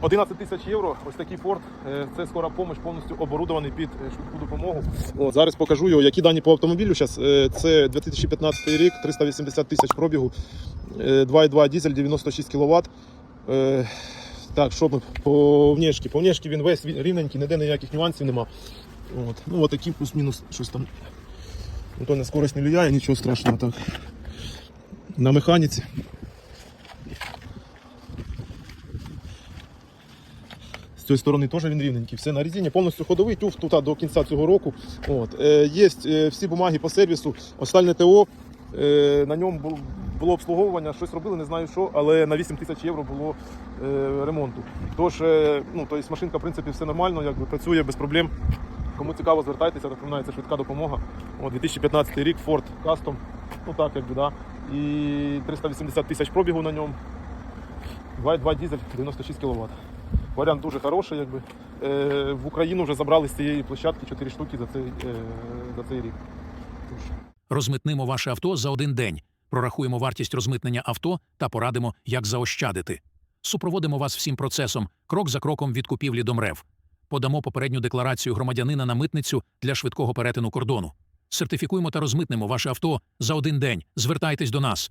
11 тисяч євро. Ось такий порт. Е, Це скора помощь, повністю оборудований під е, швидку допомогу. От, зараз покажу його, які дані по автомобілю. Зараз це 2015 рік, 380 тисяч пробігу, е, 2,2 дизель, 96 кВт. Так, що ми по внешки? По внешки він весь рівненький, ніде ніяких нюансів нема. От. Ну, от плюс-мінус щось там. Ну, то на скорость не влияє, нічого страшного так. На механіці. З цієї сторони теж він рівненький. Все на резині, повністю ходовий тюф тут до кінця цього року. От. Е, є е, всі бумаги по сервісу, остальне ТО. Е, на ньому бу- було обслуговування, щось робили, не знаю що, але на 8 тисяч євро було ремонту. Тож, ну, тобто машинка, в принципі, все нормально, якби працює без проблем. Кому цікаво, звертайтеся, це швидка допомога. О, 2015 рік, Ford Custom. Ну так, якби, да. І 380 тисяч пробігу на ньому. 2,2 дизель, 96 кВт. Варіант дуже хороший, якби. Е, в Україну вже забрали з цієї площадки 4 штуки за цей, е, за цей рік. Розмитнимо ваше авто за один день, прорахуємо вартість розмитнення авто та порадимо, як заощадити. Супроводимо вас всім процесом, крок за кроком від купівлі до МРЕВ. Подамо попередню декларацію громадянина на митницю для швидкого перетину кордону. Сертифікуємо та розмитнимо ваше авто за один день. Звертайтесь до нас.